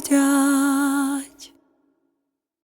보자.